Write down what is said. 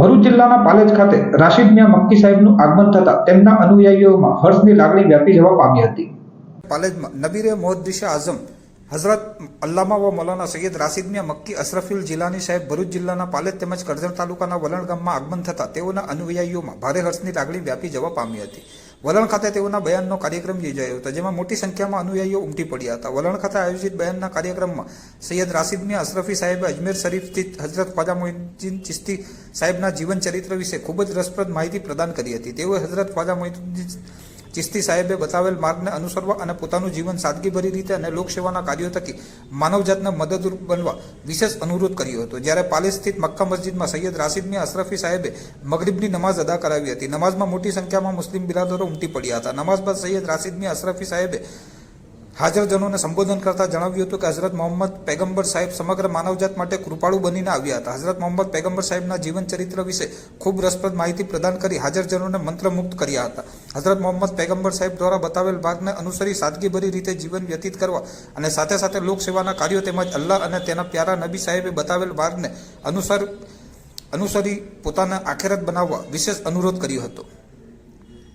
ભરૂચ જિલ્લાના પાલેજ ખાતે રાશિદ મિયા મક્કી સાહેબનું આગમન થતા તેમના અનુયાયીઓમાં હર્ષની લાગણી વ્યાપી જવા પામી હતી. પાલેજમાં નબીરે મોહદ્દિશા આઝમ હઝરત અલ્લામા વ મૌલાના સૈયદ રાશિદમિયા મક્કી અશરફીલ જિલ્લાની સાહેબ ભરૂચ જિલ્લાના પાલેજ તેમજ કરજણ તાલુકાના વલણ ગામમાં આગમન થતા તેઓના અનુયાયીઓમાં ભારે હર્ષની લાગણી વ્યાપી જવા પામી હતી. વલણ ખાતે તેઓના બયાનનો કાર્યક્રમ યોજાયો હતો, જેમાં મોટી સંખ્યામાં અનુયાયીઓ ઉમટી પડ્યા હતા. વલણ ખાતે આયોજિત બયાનના કાર્યક્રમમાં સૈયદ રાશિદમિયા અશરફી સાહેબે, અજમેર શરીફ સ્થિત હઝરત ખ્વાજા મોહિદ્દીન ચિસ્તી સાહેબના જીવન ચરિત્ર વિશે ખૂબ જ રસપ્રદ માહિતી પ્રદાન કરી હતી. તેઓએ હઝરત ખ્વાજા મોહિદ્દીન ચિસ્તી સાહેબે બતાવેલ માર્ગને અનુસરવા અને પોતાનું જીવન સાદગીભરી રીતે અને લોકસેવાના કાર્યો થકી માનવજાતને મદદરૂપ બનવા વિશેષ અનુરોધ કર્યો હતો. જ્યારે પાલેસ સ્થિત મક્કા મસ્જિદમાં સૈયદ રાશિદ મિયા અશરફી સાહેબે મગરીબની નમાઝ અદા કરાવી હતી. નમાઝમાં મોટી સંખ્યામાં મુસ્લિમ બિરાદરો ઉમટી પડ્યા હતા. નમાઝ બાદ સૈયદ રાશિદ મિયા અશરફી સાહેબે હાજરજનોને સંબોધન કરતા જણાવ્યું હતું કે હઝરત મોહમ્મદ પેગમ્બર સાહેબ સમગ્ર માનવજાત માટે કૃપાળુ બનીને આવ્યા હતા. હઝરત મોહમ્મદ પેગમ્બર સાહેબના જીવન ચરિત્ર વિશે ખૂબ રસપ્રદ માહિતી પ્રદાન કરી હાજરજનોને મંત્રમુક્ત કર્યા હતા. હઝરત મોહમ્મદ પેગમ્બર સાહેબ દ્વારા બતાવેલ ભાગને અનુસરી સાદગીભરી રીતે જીવન વ્યતીત કરવા અને સાથે સાથે લોકસેવાના કાર્યો તેમજ અલ્લાહ અને તેના પ્યારા નબી સાહેબે બતાવેલ માર્ગને અનુસર અનુસરી પોતાના આખેરત બનાવવા વિશેષ અનુરોધ કર્યો હતો.